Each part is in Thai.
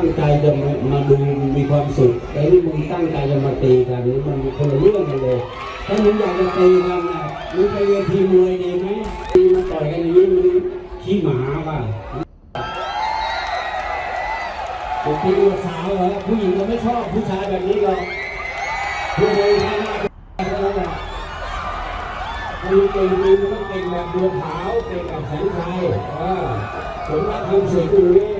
ตั้งใจจะมามาดูมีความสุขแต่นี่มึงตั้งใจจะมาตีกันนี่มันคนละเรื่องกันเลยถ้ามึงอยากจะตีกันนะมึงไปเวทีมวยดีไหมตีมาต่อยกันอย่างนี้มึงขี้หมาป่ะผมเป็นสาวเหรอผู้หญิงเราไม่ชอบผู้ชายแบบนี้หรอกผู้ชายน่าแล้นะมีเก่งมีมัต้องเก่งแบบดวงขาวเก่งแบบแสงไฟเผมรักคำเสียงตรงนี้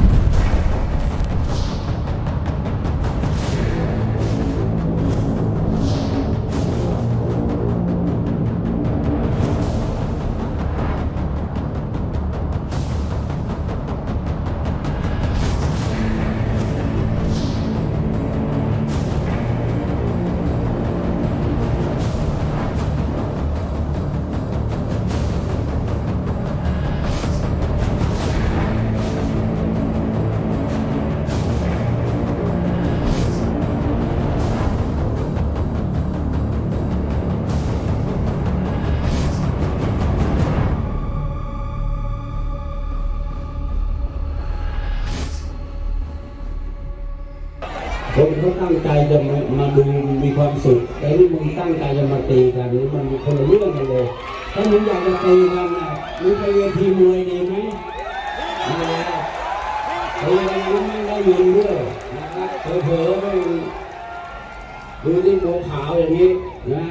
คนเขาตั้งใจจะมามาดูมีความสุขแต่นี่มึงตั้งใจจะมาตีกันนี่มันคนละเรื่องกันเลยถ้ามึงอยากจะตีกันนะมึงไปเวทีมวยดีไหมไม่ได้ตีกันแล้ไม่ได้ยินด้วยนะครับเผลอๆไม่ดูที่โมขาวอย่างนี้นะ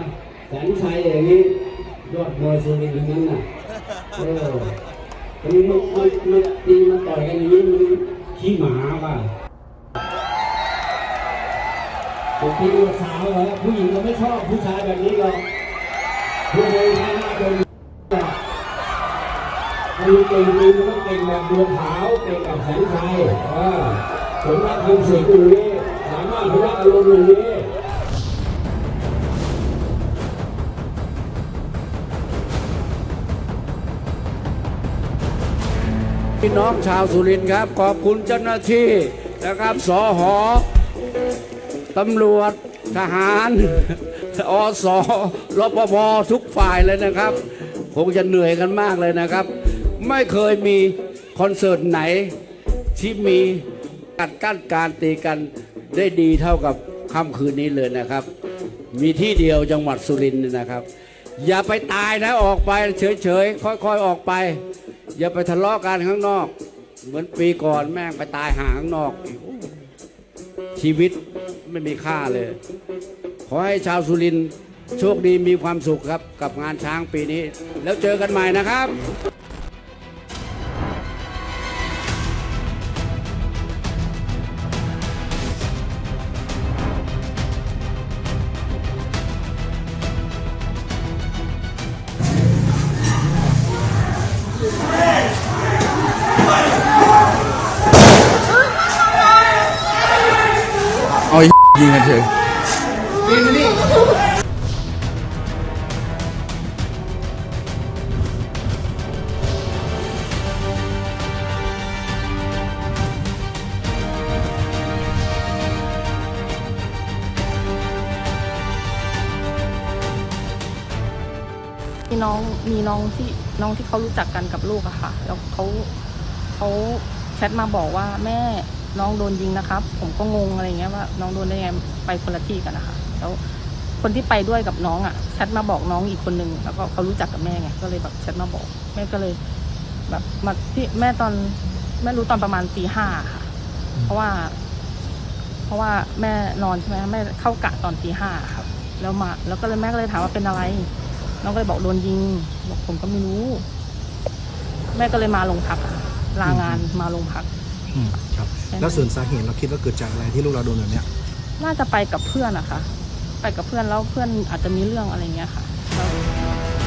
แสนชัยอย่างนี้ยอดมวยสุรินทร์ทั้งนั้นน่ะเออแต่มึงมามามาตีมาต่อยกันอย่างนี้มึงขี้หมาป่ะ ผมตีกับสาวเหรอผู้หญิงก็ไม่ชอบผู้ชายแบบนี้หรอกผู้ชายหน้าเป็นมันเก่งมันต้องเก่งแบบบัวขาวเก่งแบบแสงไทยผมรักทำเสียงอยู่นี่สามารถรู้ว่อารมณ์อยู่นี่พี่น้องชาวสุรินทร์ครับ ขอบคุณเจ้าหน้าที่นะครับสอหอ ตำรวจทหารอสรปภทุกฝ่ายเลยนะครับ คงจะเหนื่อยกันมากเลยนะครับ ไม่เคยมีคอนเสิร์ตไหน ที่มีการกั้นการตีกันได้ดีเท่ากับค่ำคืนนี้เลยนะครับ มีที่เดียวจังหวัดสุรินทร์นะครับ อย่าไปตายนะออกไปเฉยๆค่อยๆออกไป อย่าไปทะเลาะกันข้างนอก เหมือนปีก่อนแม่งไปตายหาข้างนอกชีวิต ไม่มีค่าเลย ขอให้ชาวสุรินทร์โชคดีมีความสุขครับกับงานช้างปีนี้ แล้วเจอกันใหม่นะครับ ยิงกันเถอะมีน้องมีน้องที่น้องที่เขารู้จักกันกับลูกอะค่ะ แล้วเขาเขาแชทมาบอกว่าแม่ น้องโดนยิงนะครับ ผมก็งงอะไรเงี้ยว่า น้องโดนได้ไงไปคนละที่กันนะคะแล้วคนที่ไปด้วยกับน้องอะแชทมาบอกน้องอีกคนนึงแล้วก็เขารู้จักกับแม่ไงก็เลยแบบแชทมาบอก แม่ก็เลย แบบมาที่แม่ตอนแม่รู้ตอนประมาณตีห้าค่ะ เพราะว่า เพราะว่าแม่นอนใช่ไหมแม่เข้ากะตอนตีห้าครับ แล้วมา แล้วก็เลยแม่ก็เลยถามว่าเป็นอะไร น้องก็เลยบอกโดนยิง บอกผมก็ไม่รู้ แม่ก็เลยมาโรงพักลางานมาโรงพัก อืมครับ แล้วส่วนสาเหตุเราคิดว่าเกิดจากอะไรที่ลูกเราโดนแบบเนี้ยน่าจะไปกับเพื่อนอะค่ะ ไปกับเพื่อนแล้วเพื่อนอาจจะมีเรื่องอะไรเงี้ยค่ะเรา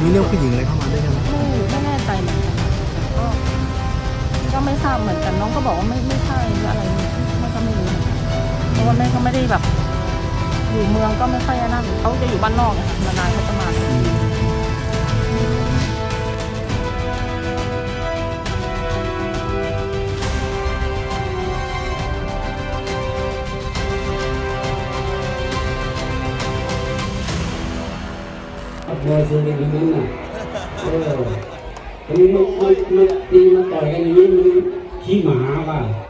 มีเรื่องผู้หญิงอะไรเข้ามาด้วยใช่ไหมไม่ไม่แน่ใจเหมือนกันแต่ก็ก็ไม่ทราบเหมือนกันน้องก็บอกว่าไม่ไม่ใช่หรืออะไรแม่ก็ไม่รู้เหมือนกันเพราะว่าแม่ก็ไม่ได้แบบ อยู่เมืองก็ไม่ค่อยนั่นเขาจะอยู่บ้านนอกอะค่ะนานๆเขาจะมาม วยสุรินทร์ทั้งนั้นนะเออแต่มึงมามามาตีมาต่อยกันอย่างนี้มันขี้หมาป่ะ